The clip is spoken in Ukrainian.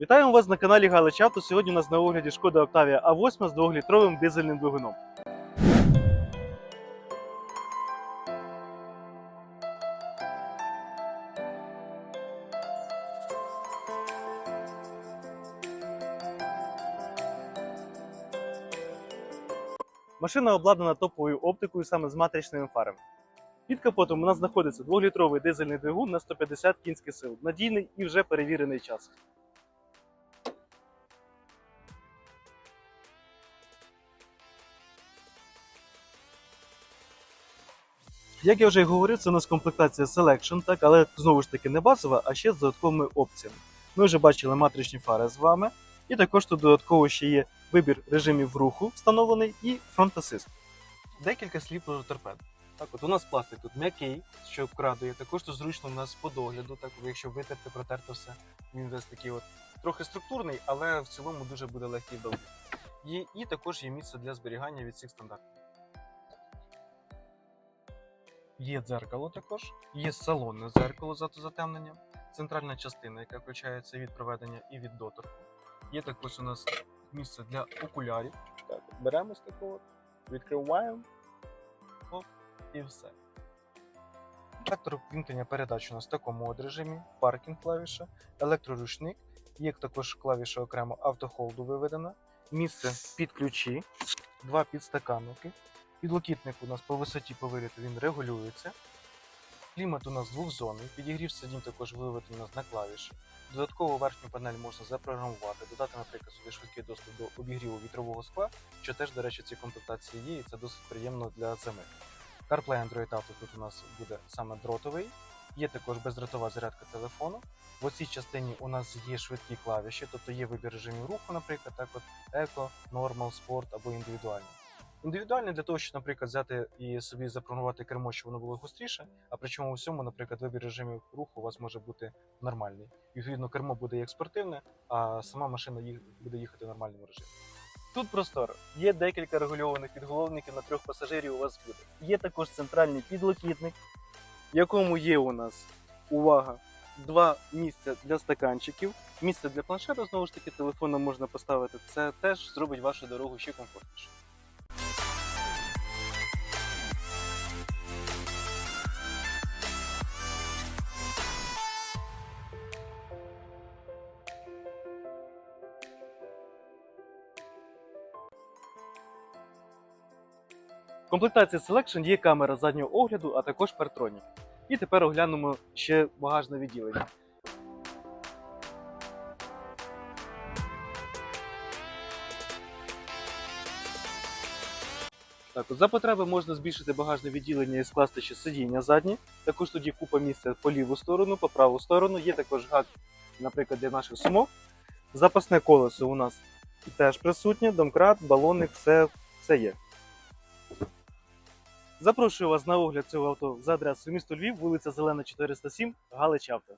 Вітаємо вас на каналі Галич Авто. Сьогодні у нас на огляді Шкода Octavia А8 з 2-літровим дизельним двигуном. Машина обладнана топовою оптикою саме з матричними фарами. Під капотом у нас знаходиться 2-літровий дизельний двигун на 150 кінських сил, надійний і вже перевірений час. Як я вже й говорив, це у нас комплектація Selection, так, але знову ж таки не базова, а ще з додатковими опціями. Ми вже бачили матричні фари з вами, і також тут додатково ще є вибір режимів руху встановлений і фронт асист. Декілька слів про торпеду. Так, от у нас пластик тут м'який, що вкрадує. Також тут зручно у нас по догляду, так якщо витерти, протерти все. Він десь такий от трохи структурний, але в цілому дуже буде легкий догляді. Є, і також є місце для зберігання від всіх стандартів. Є дзеркало також, є салонне дзеркало за затемненням, центральна частина, яка включається від проведення і від доторку. Є також у нас місце для окулярів. Так, беремо з такого, відкриваємо. Оп, і все. Вектор вімкнення передач у нас в такому от режимі, паркінг клавіша, електроручник, є також клавіша окремо автохолду виведена, місце під ключі, два підстаканники. Підлокітник у нас по висоті по виліту він регулюється. Клімат у нас двохзонний, підігрів сидінь також виведений у нас на клавіші. Додатково верхню панель можна запрограмувати, додати, наприклад, собі швидкий доступ до обігріву вітрового скла, що теж, до речі, в цій комплектації є, і це досить приємно для зими. CarPlay Android Auto тут у нас буде саме дротовий. Є також бездротова зарядка телефону. В цій частині у нас є швидкі клавіші, тобто є вибір режимів руху, наприклад, так от Eco, Normal, Sport або індивідуальний. Індивідуальний для того, щоб, наприклад, взяти і собі запрограмувати кермо, щоб воно було гостріше, а причому всьому, наприклад, вибір режимів руху у вас може бути нормальний. І, відповідно, кермо буде як спортивне, а сама машина буде їхати в нормальному режимі. Тут просторо. Є декілька регульованих підголовників на трьох пасажирів у вас буде. Є також центральний підлокітник, в якому є у нас увага. Два місця для стаканчиків, місце для планшета, знову ж таки, телефоном можна поставити. Це теж зробить вашу дорогу ще комфортніше. В комплектації Selection є камера заднього огляду, а також партронік. І тепер оглянемо ще багажне відділення. Так, от за потреби можна збільшити багажне відділення і скласти ще сидіння задні. Також є купа місця по ліву сторону, по праву сторону. Є також гак, наприклад, для наших сумок. Запасне колесо у нас теж присутнє, домкрат, балонник, все, все є. Запрошую вас на огляд цього авто за адресою місто Львів, вулиця Зелена, 407, Галич Авто.